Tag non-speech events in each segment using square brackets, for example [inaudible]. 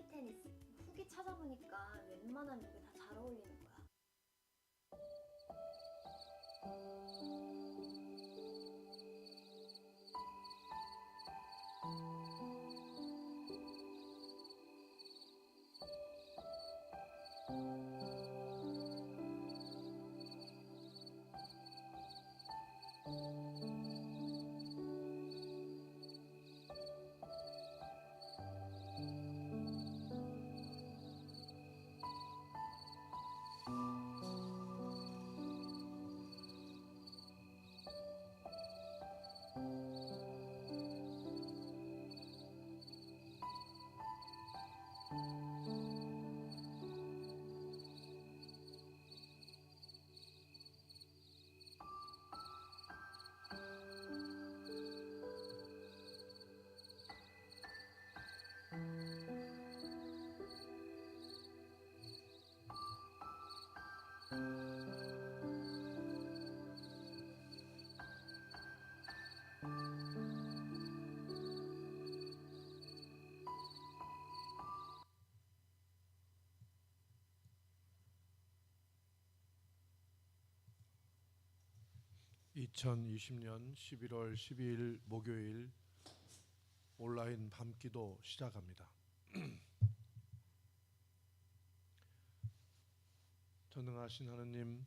스키 테니스 후기 찾아보니까 웬만한 룩에 다잘 어울리는 (2020년 11월 12일) 목요일 온라인 밤기도 시작합니다. [clears throat] 전능하신 하느님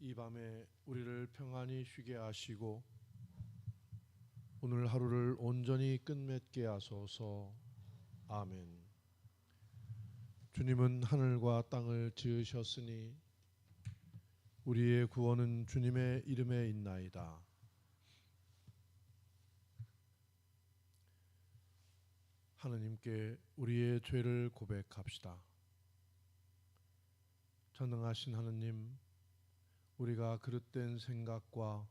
이 밤에 우리를 평안히 쉬게 하시고 오늘 하루를 온전히 끝맺게 하소서 아멘 주님은 하늘과 땅을 지으셨으니 우리의 구원은 주님의 이름에 있나이다. 하느님께 우리의 죄를 고백합시다. 전능하신 하느님, 우리가 그릇된 생각과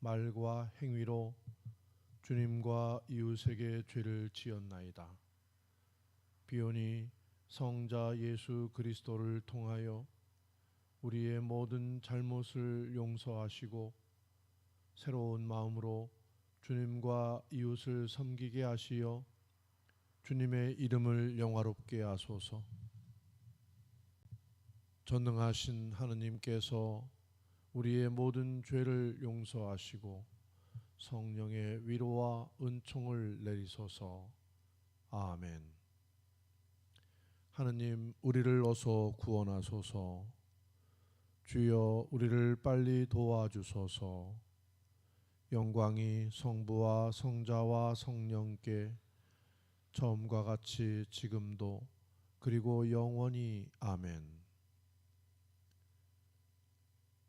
말과 행위로 주님과 이웃에게 죄를 지었나이다. 비오니 성자 예수 그리스도를 통하여 우리의 모든 잘못을 용서하시고 새로운 마음으로 주님과 이웃을 섬기게 하시어 주님의 이름을 영화롭게 하소서. 전능하신 하느님께서 우리의 모든 죄를 용서하시고 성령의 위로와 은총을 내리소서. 아멘. 하느님, 우리를 어서 구원하소서. 주여 우리를 빨리 도와주소서. 영광이 성부와 성자와 성령께 처음과 같이 지금도 그리고 영원히 아멘.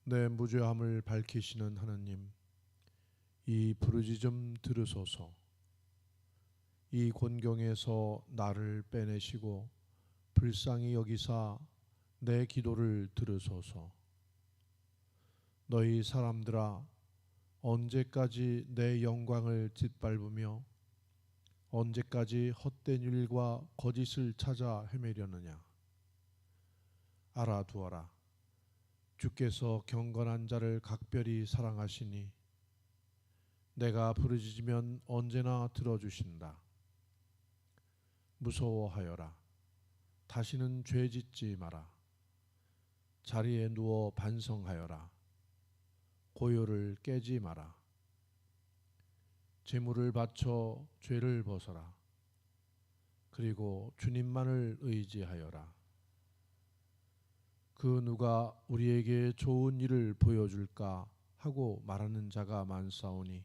내 무죄함을 밝히시는 하느님, 이 부르짖 음 들으소서. 이 곤경에서 나를 빼내시고 불쌍히 여기사 내 기도를 들으소서. 너희 사람들아 언제까지 내 영광을 짓밟으며 언제까지 헛된 일과 거짓을 찾아 헤매려느냐? 알아두어라. 주께서 경건한 자를 각별히 사랑하시니 내가 부르짖으면 언제나 들어주신다. 무서워하여라. 다시는 죄 짓지 마라. 자리에 누워 반성하여라 고요를 깨지 마라. 재물을 바쳐 죄를 벗어라. 그리고 주님만을 의지하여라. 그 누가 우리에게 좋은 일을 보여줄까 하고 말하는 자가 많사오니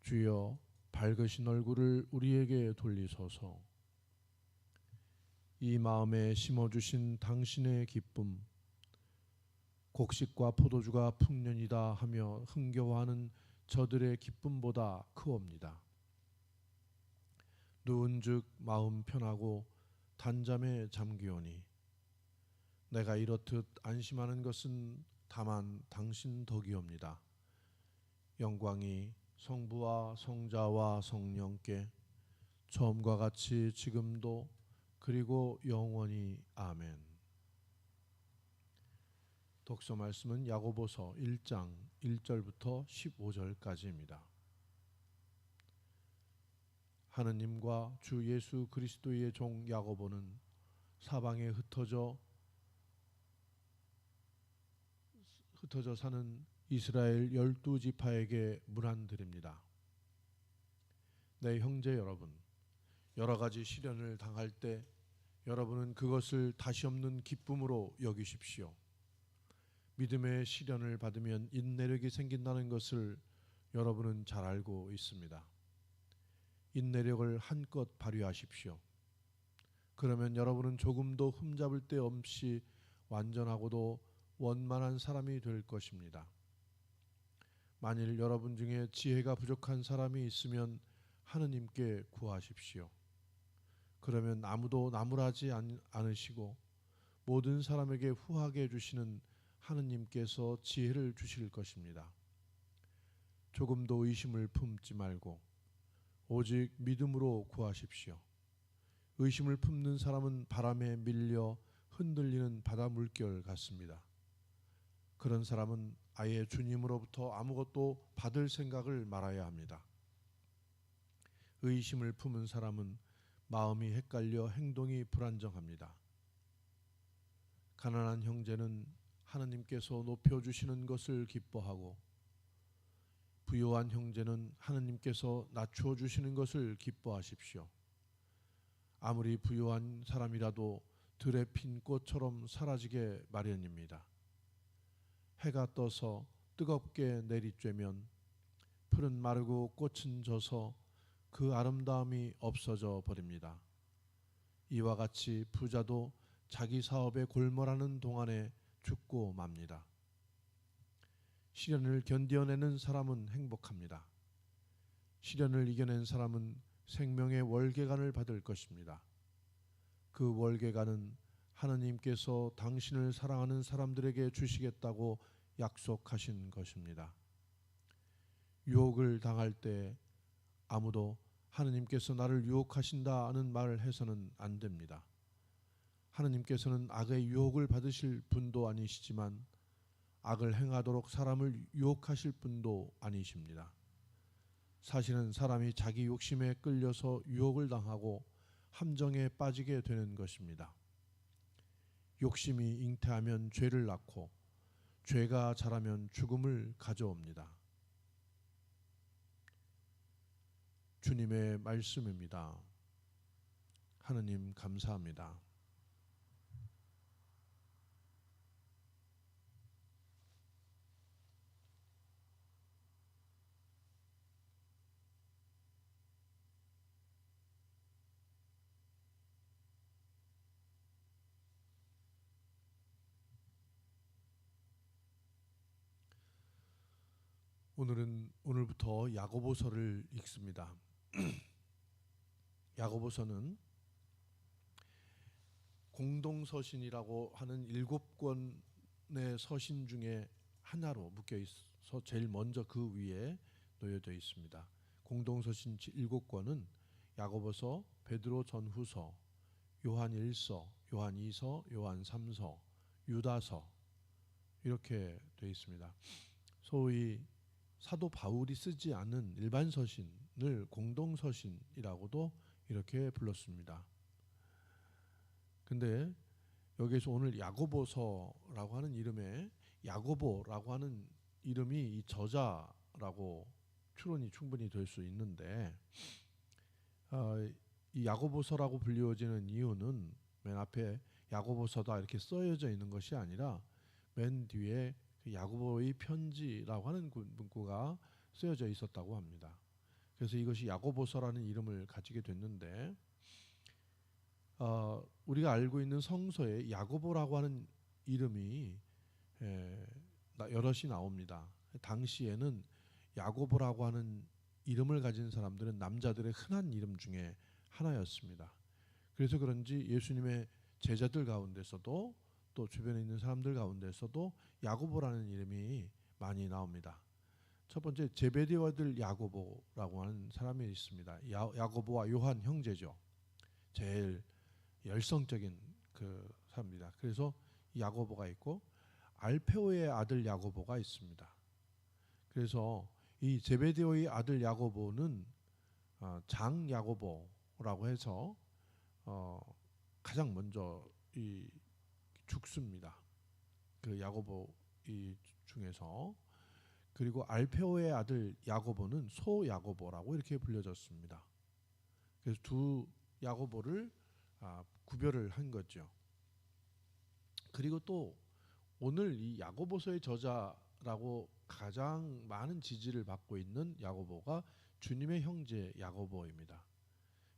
주여 밝으신 얼굴을 우리에게 돌리소서. 이 마음에 심어주신 당신의 기쁨 곡식과 포도주가 풍년이다 하며 흥겨워하는 저들의 기쁨보다 크옵니다. 누운즉 마음 편하고 단잠에 잠기오니 내가 이렇듯 안심하는 것은 다만 당신 덕이옵니다. 영광이 성부와 성자와 성령께 처음과 같이 지금도 그리고 영원히 아멘. 독서 말씀은 야고보서 1장 1절부터 15절까지입니다. 하느님과 주 예수 그리스도의 종 야고보는 사방에 흩어져 흩어져 사는 이스라엘 열두 지파에게 문안드립니다. 내 형제 여러분, 여러 가지 시련을 당할 때 여러분은 그것을 다시 없는 기쁨으로 여기십시오. 믿음의 시련을 받으면 인내력이 생긴다는 것을 여러분은 잘 알고 있습니다. 인내력을 한껏 발휘하십시오. 그러면 여러분은 조금도 흠잡을 데 없이 완전하고도 원만한 사람이 될 것입니다. 만일 여러분 중에 지혜가 부족한 사람이 있으면 하느님께 구하십시오. 그러면 아무도 나무라지 않- 않으시고 모든 사람에게 후하게 주시는 하느님께서 지혜를 주실 것입니다. 조금도 의심을 품지 말고 오직 믿음으로 구하십시오. 의심을 품는 사람은 바람에 밀려 흔들리는 바다 물결 같습니다. 그런 사람은 아예 주님으로부터 아무것도 받을 생각을 말아야 합니다. 의심을 품은 사람은 마음이 헷갈려 행동이 불안정합니다. 가난한 형제는 하느님께서 높여 주시는 것을 기뻐하고 부요한 형제는 하느님께서 낮추어 주시는 것을 기뻐하십시오. 아무리 부요한 사람이라도 들에 핀 꽃처럼 사라지게 마련입니다. 해가 떠서 뜨겁게 내리쬐면 풀은 마르고 꽃은 져서 그 아름다움이 없어져 버립니다. 이와 같이 부자도 자기 사업에 골몰하는 동안에 죽고 맙니다. 시련을 견뎌내는 사람은 행복합니다. 시련을 이겨낸 사람은 생명의 월계관을 받을 것입니다. 그 월계관은 하느님께서 당신을 사랑하는 사람들에게 주시겠다고 약속하신 것입니다. 유혹을 당할 때 아무도 하느님께서 나를 유혹하신다는 말을 해서는 안 됩니다. 하느님께서는 악의 유혹을 받으실 분도 아니시지만 악을 행하도록 사람을 유혹하실 분도 아니십니다. 사실은 사람이 자기 욕심에 끌려서 유혹을 당하고 함정에 빠지게 되는 것입니다. 욕심이 잉태하면 죄를 낳고 죄가 자라면 죽음을 가져옵니다. 주님의 말씀입니다. 하느님 감사합니다. 오늘은 오늘부터 야고보서를 읽습니다. [clears throat] 야고보서는 공동서신이라고 하는 일곱 권의 서신 중에 하나로 묶여 있어 제일 먼저 그 위에 놓여져 있습니다. 공동서신 일곱 권은 야고보서, 베드로 전후서, 요한 1서, 요한 2서, 요한 3서, 유다서 이렇게 되어 있습니다. 소위 사도 바울이 쓰지 않은 일반 서신을 공동 서신이라고도 이렇게 불렀습니다. 근데 여기서 오늘 야고보서라고 하는 이름에 야고보라고 하는 이름이 이 저자라고 추론이 충분히 될 수 있는데 어, 이 야고보서라고 불리워지는 이유는 맨 앞에 야고보서다 이렇게 써여져 있는 것이 아니라 맨 뒤에 그 야고보의 편지라고 하는 문구가 쓰여져 있었다고 합니다. 그래서 이것이 야고보서라는 이름을 가지게 됐는데 어, 우리가 알고 있는 성서에 야고보라고 하는 이름이 에, 여럿이 나옵니다. 당시에는 야고보라고 하는 이름을 가진 사람들은 남자들의 흔한 이름 중에 하나였습니다. 그래서 그런지 예수님의 제자들 가운데서도 또 주변에 있는 사람들 가운데서도 야고보라는 이름이 많이 나옵니다. 첫 번째 제베데오 아들 야고보라고 하는 사람이 있습니다. 야, 야고보와 요한 형제죠. 제일 열성적인 그 사람입니다. 그래서 야고보가 있고 알페오의 아들 야고보가 있습니다. 그래서 이 제베데오의 아들 야고보는 어, 장 야고보라고 해서 어, 가장 먼저 이 죽습니다. 그 야고보 이 중에서 그리고 알페오의 아들 야고보는 소 야고보라고 이렇게 불려졌습니다. 그래서 두 야고보를 아, 구별을 한 거죠. 그리고 또 오늘 이 야고보서의 저자라고 가장 많은 지지를 받고 있는 야고보가 주님의 형제 야고보입니다.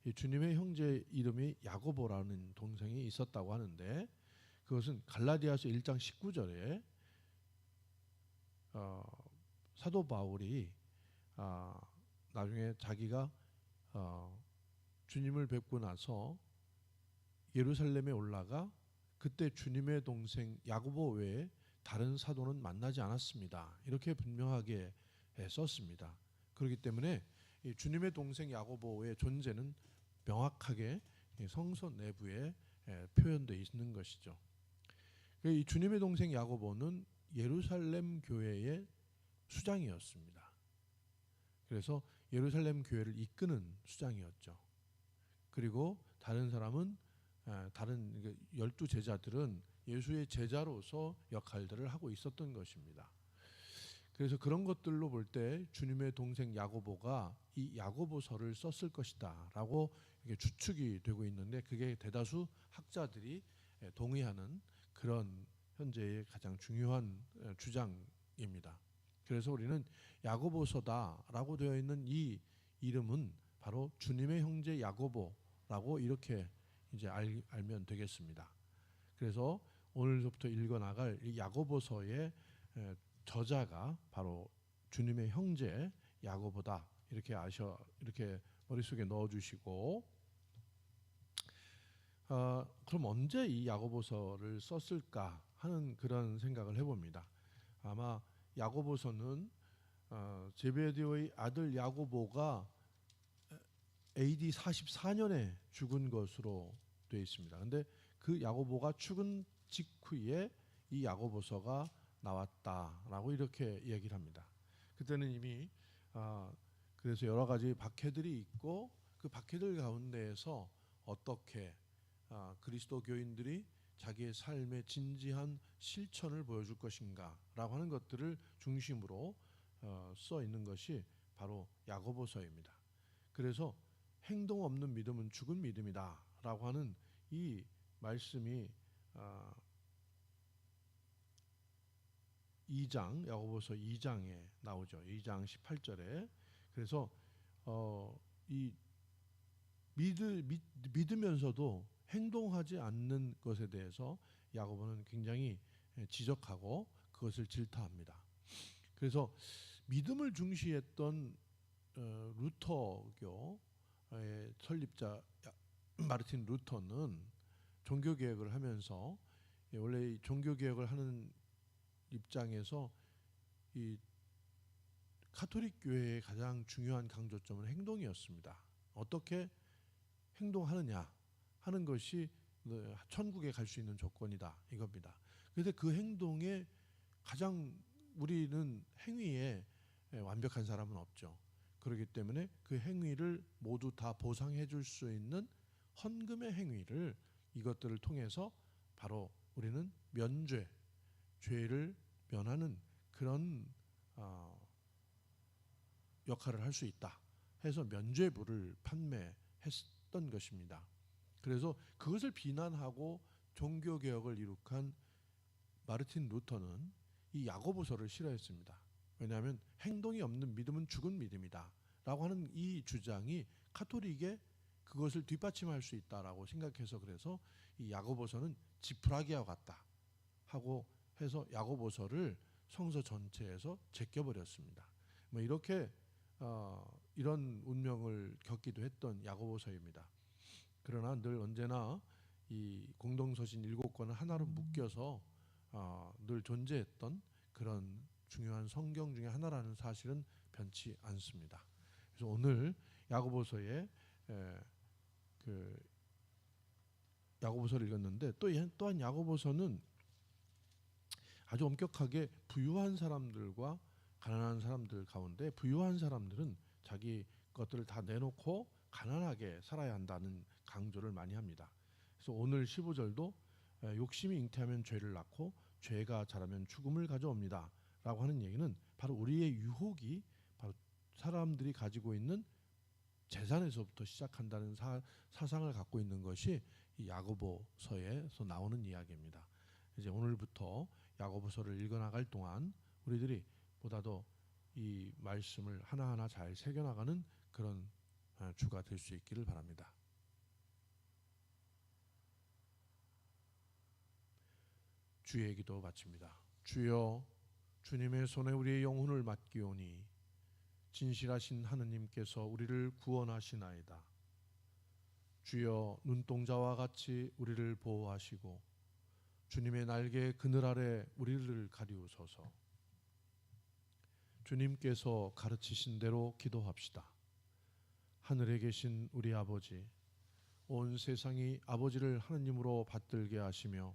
이 주님의 형제 이름이 야고보라는 동생이 있었다고 하는데 그것은 갈라디아서 1장 19절에 어, 사도 바울이 아, 나중에 자기가 어, 주님을 뵙고 나서 예루살렘에 올라가 그때 주님의 동생 야고보 외에 다른 사도는 만나지 않았습니다. 이렇게 분명하게 예, 썼습니다. 그렇기 때문에 이 주님의 동생 야고보의 존재는 명확하게 이 성서 내부에 예, 표현되어 있는 것이죠. 그이 주님의 동생 야고보는 예루살렘 교회의 수장이었습니다. 그래서 예루살렘 교회를 이끄는 수장이었죠. 그리고 다른 사람은 아, 다른 그 열두 제자들은 예수의 제자로서 역할들을 하고 있었던 것입니다. 그래서 그런 것들로 볼 때 주님의 동생 야고보가 이 야고보서를 썼을 것이다라고 추측이 되고 있는데 그게 대다수 학자들이 예, 동의하는 그런 현재의 가장 중요한 어, 주장입니다. 그래서 우리는 야고보서다라고 되어 있는 이 이름은 바로 주님의 형제 야고보라고 이렇게 이제 알, 알면 되겠습니다. 그래서 오늘부터 읽어 나갈 이 야고보서의 에, 저자가 바로 주님의 형제 야고보다 이렇게 아셔 이렇게 머릿속에 넣어 주시고 어, 그럼 언제 이 야고보서를 썼을까 하는 그런 생각을 해봅니다. 아마 야고보서는 어, 제베드의 아들 야고보가 AD 44년에 죽은 것으로 되어 있습니다. 근데 그 야고보가 죽은 직후에 이 야고보서가 나왔다라고 이렇게 얘기를 합니다. 그때는 이미 아, 그래서 여러 가지 박해들이 있고 그 박해들 가운데에서 어떻게 아, 그리스도 교인들이 자기의 삶의 진지한 실천을 보여줄 것인가라고 하는 것들을 중심으로 어, 써 있는 것이 바로 야고보서입니다. 그래서 행동 없는 믿음은 죽은 믿음이다라고 하는 이 말씀이 아, 2장 야고보서 2장에 나오죠. 2장 18절에 그래서 어, 이 믿을 믿, 믿으면서도 행동하지 않는 것에 대해서 야고보는 굉장히 지적하고 그것을 질타합니다. 그래서 믿음을 중시했던 어, 루터교의 설립자 야- 마르틴 루터는 종교 개혁을 하면서 예, 원래 이 종교 개혁을 하는 입장에서 이 카톨릭 교회의 가장 중요한 강조점은 행동이었습니다. 어떻게 행동하느냐 하는 것이 어, 천국에 갈 수 있는 조건이다 이겁니다. 그런데 그 행동에 가장 우리는 행위에 예, 완벽한 사람은 없죠. 그렇기 때문에 그 행위를 모두 다 보상해 줄 수 있는 헌금의 행위를 이것들을 통해서 바로 우리는 면죄, 죄를 면하는 그런 어, 역할을 할 수 있다 해서 면죄부를 판매했던 것입니다. 그래서 그것을 비난하고 종교 개혁을 이룩한 마르틴 루터는 이 야고보서를 싫어했습니다. 왜냐하면 행동이 없는 믿음은 죽은 믿음이다라고 하는 이 주장이 카톨릭에 그것을 뒷받침할 수 있다라고 생각해서 그래서 이 야고보서는 지푸라기와 같다 하고 해서 야고보서를 성서 전체에서 제껴버렸습니다. 뭐 이렇게 어, 이런 운명을 겪기도 했던 야고보서입니다. 그러나 늘 언제나 이 공동서신 일곱 권을 하나로 묶여서 어, 늘 존재했던 그런 중요한 성경 중에 하나라는 사실은 변치 않습니다. 그래서 오늘 야고보서에 에, 그 야고보서를 읽었는데 또 이- 또한 야고보서는 아주 엄격하게 부유한 사람들과 가난한 사람들 가운데 부유한 사람들은 자기 것들을 다 내놓고 가난하게 살아야 한다는 강조를 많이 합니다. 그래서 오늘 15절도 욕심이 잉태하면 죄를 낳고 죄가 자라면 죽음을 가져옵니다. 라고 하는 얘기는 바로 우리의 유혹이 바로 사람들이 가지고 있는 재산에서부터 시작한다는 사, 사상을 갖고 있는 것이 이 야고보서에서 나오는 이야기입니다. 이제 오늘부터 야고보서를 읽어 나갈 동안 우리들이 보다도 이 말씀을 하나하나 잘 새겨 나가는 그런 어, 주가 될 수 있기를 바랍니다. 주의 기도 바칩니다. 주여 주님의 손에 우리의 영혼을 맡기오니 진실하신 하느님께서 우리를 구원하시나이다. 주여 눈동자와 같이 우리를 보호하시고 주님의 날개 그늘 아래 우리를 가리우소서. 주님께서 가르치신 대로 기도합시다. 하늘에 계신 우리 아버지, 온 세상이 아버지를 하느님으로 받들게 하시며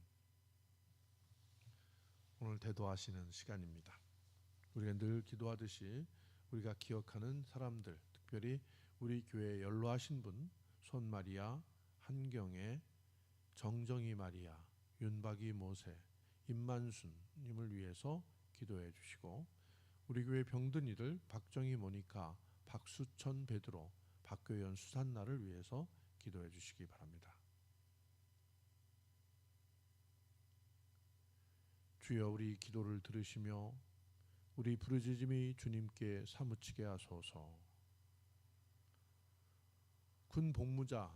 오늘 대도하시는 시간입니다. 우리가 늘 기도하듯이 우리가 기억하는 사람들, 특별히 우리 교회 연로하신 분, 손마리아, 한경애, 정정희 마리아, 윤박이 모세, 임만순님을 위해서 기도해 주시고 우리 교회 병든 이들 박정희 모니카, 박수천 베드로, 박교연 수산나를 위해서 기도해 주시기 바랍니다. 주여 우리 기도를 들으시며 우리 부르짖음이 주님께 사무치게 하소서. 군 복무자들을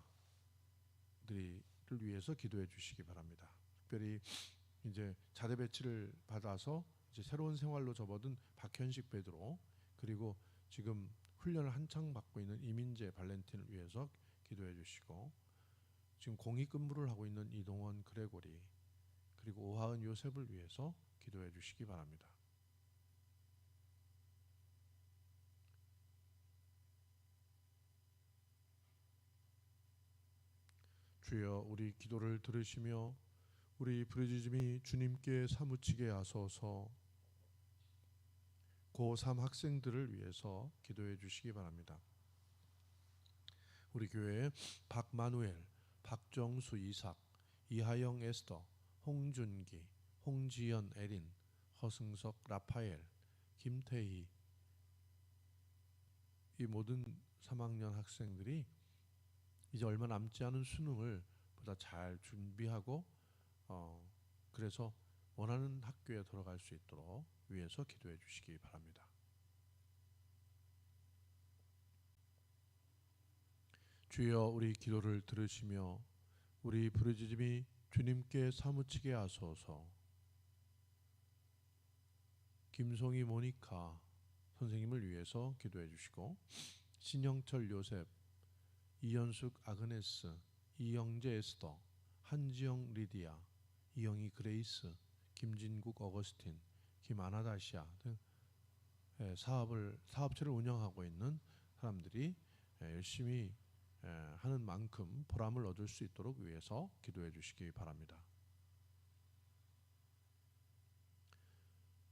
위해서 기도해 주시기 바랍니다. 특별히 이제 자대 배치를 받아서 이제 새로운 생활로 접어든 박현식 베드로 그리고 지금 훈련을 한창 받고 있는 이민재 발렌틴을 위해서 기도해 주시고 지금 공익 근무를 하고 있는 이동원 그레고리 그리고 오하은 요셉을 위해서 기도해 주시기 바랍니다. 주여 우리 기도를 들으시며 우리 부르짖음이 주님께 사무치게 하소서 고3 학생들을 위해서 기도해 주시기 바랍니다. 우리 교회 박마누엘, 박정수 이삭, 이하영 에스더, 홍준기, 홍지연 에린, 허승석 라파엘, 김태희 이 모든 3학년 학생들이 이제 얼마 남지 않은 수능을 보다 잘 준비하고 어 그래서 원하는 학교에 들어갈 수 있도록 위해서 기도해 주시기 바랍니다. 주여 우리 기도를 들으시며 우리 부르짖음이 주님께 사무치게 하소서. 김송이 모니카 선생님을 위해서 기도해 주시고 신영철 요셉, 이현숙 아그네스, 이영재 에스더, 한지영 리디아, 이영희 그레이스, 김진국 어거스틴, 김아나다시아 등 예, 사업을 사업체를 운영하고 있는 사람들이 예, 열심히 예, 하는 만큼 보람을 얻을 수 있도록 위해서 기도해 주시기 바랍니다.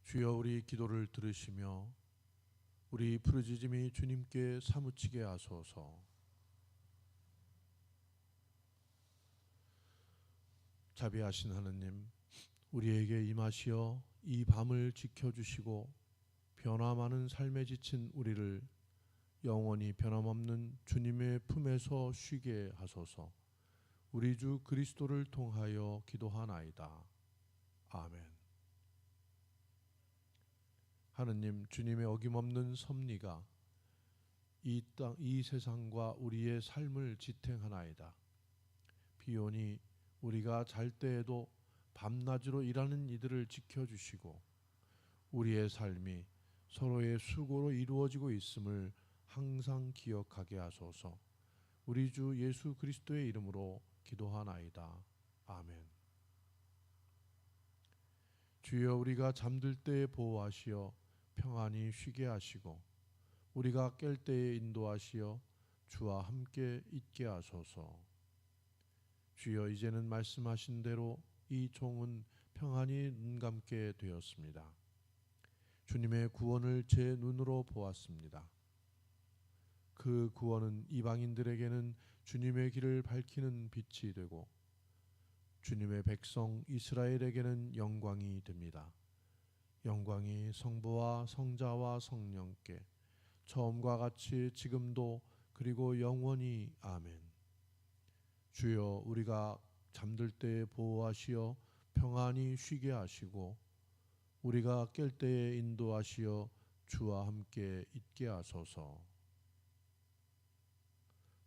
주여 우리 기도를 들으시며 우리 부르짖음이 주님께 사무치게 하소서. 자비하신 하느님, 우리에게 임하시어 이 밤을 지켜 주시고 변화 많은 삶에 지친 우리를 영원히 변함없는 주님의 품에서 쉬게 하소서. 우리 주 그리스도를 통하여 기도하나이다. 아멘. 하느님 주님의 어김없는 섭리가 이 땅 이 세상과 우리의 삶을 지탱하나이다. 비오니 우리가 잘 때에도 밤낮으로 일하는 이들을 지켜 주시고 우리의 삶이 서로의 수고로 이루어지고 있음을 항상 기억하게 하소서. 우리 주 예수 그리스도의 이름으로 기도하나이다. 아멘. 주여 우리가 잠들 때에 보호하시어 평안히 쉬게 하시고 우리가 깰 때에 인도하시어 주와 함께 있게 하소서. 주여 이제는 말씀하신 대로 이 종은 평안히 눈 감게 되었습니다. 주님의 구원을 제 눈으로 보았습니다. 그 구원은 이방인들에게는 주님의 길을 밝히는 빛이 되고 주님의 백성 이스라엘에게는 영광이 됩니다. 영광이 성부와 성자와 성령께 처음과 같이 지금도 그리고 영원히 아멘. 주여 우리가 잠들 때 보호하시어 평안히 쉬게 하시고 우리가 깰 때에 인도하시어 주와 함께 있게 하소서.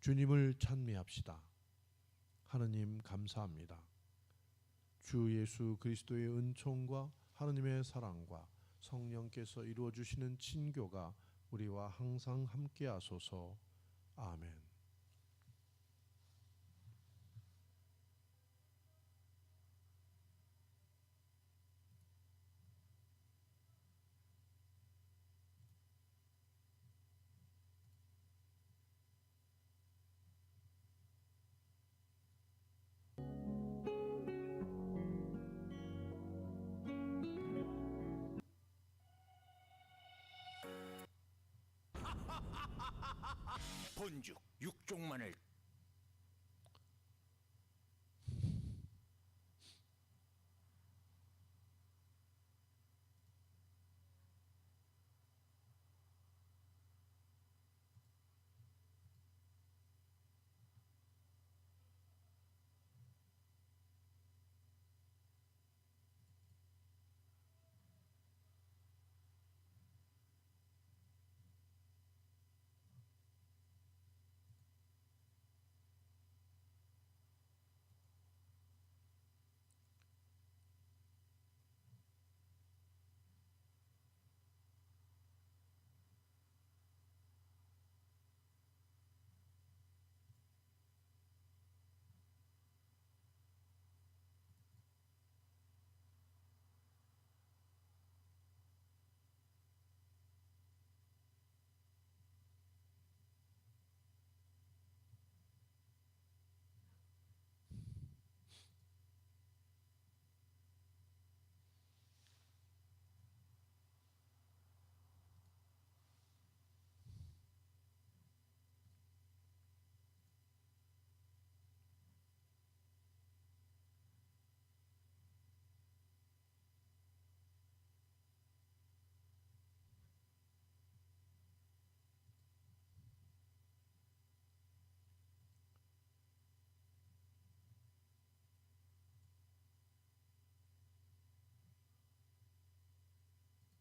주님을 찬미합시다. 하느님 감사합니다. 주 예수 그리스도의 은총과 하느님의 사랑과 성령께서 이루어 주시는 친교가 우리와 항상 함께 하소서. 아멘.